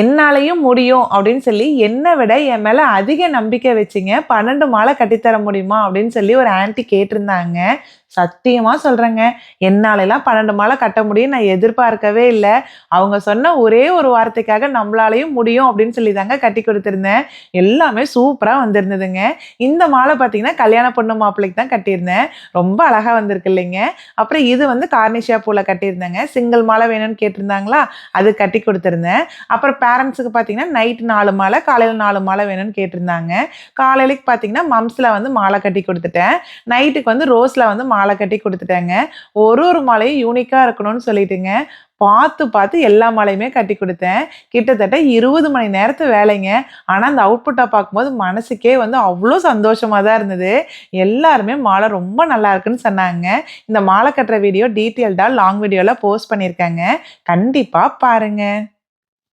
என்னாலையும் முடியும் அப்படின்னு சொல்லி என்னை விட என் மேலே அதிக நம்பிக்கை வச்சுங்க. பன்னெண்டு மாலை கட்டித்தர முடியுமா அப்படின்னு சொல்லி ஒரு ஆன்ட்டி கேட்டிருந்தாங்க. சத்தியமாக சொல்கிறேங்க என்னாலெல்லாம் பன்னெண்டு மாலை கட்ட முடியும் நான் எதிர்பார்க்கவே இல்லை. அவங்க சொன்ன ஒரே ஒரு வார்த்தைக்காக நம்மளாலையும் முடியும் அப்படின்னு சொல்லி தாங்க கட்டி கொடுத்துருந்தேன். எல்லாமே சூப்பராக வந்திருந்ததுங்க. இந்த மாலை பார்த்தீங்கன்னா கல்யாண பொண்ணு மாப்பிள்ளைக்கு தான் கட்டியிருந்தேன். ரொம்ப அழகாக வந்திருக்கு இல்லைங்க. அப்புறம் இது வந்து கார்னிஷியா பூவில் கட்டியிருந்தேங்க. சிங்கிள் மாலை வேணும்னு கேட்டிருந்தாங்களா? அது கட்டி கொடுத்துருந்தேன். அப்புறம் பேரண்ட்ஸுக்கு பார்த்தீங்கன்னா நைட்டு நாலு மாலை காலையில் நாலு மாலை வேணும்னு கேட்டிருந்தாங்க. காலையிலைக்கு பார்த்தீங்கன்னா மம்ஸில் வந்து மாலை கட்டி கொடுத்துட்டேன். நைட்டுக்கு வந்து ரோஸில் வந்து மாலை கட்டி கொடுத்துட்டேங்க. ஒரு ஒரு மாலையும் யூனிக்காக இருக்கணும்னு சொல்லிட்டுங்க. பார்த்து பார்த்து எல்லா மாலையுமே கட்டி கொடுத்தேன். கிட்டத்தட்ட இருபது மணி நேரத்து வேலைங்க. ஆனால் அந்த அவுட்புட்டை பார்க்கும்போது மனசுக்கே வந்து அவ்வளோ சந்தோஷமாக தான் இருந்தது. எல்லாருமே மாலை ரொம்ப நல்லா இருக்குன்னு சொன்னாங்க. இந்த மாலை கட்டுற வீடியோ டீட்டெயில்டாக லாங் வீடியோவில் போஸ்ட் பண்ணியிருக்காங்க. கண்டிப்பாக பாருங்கள்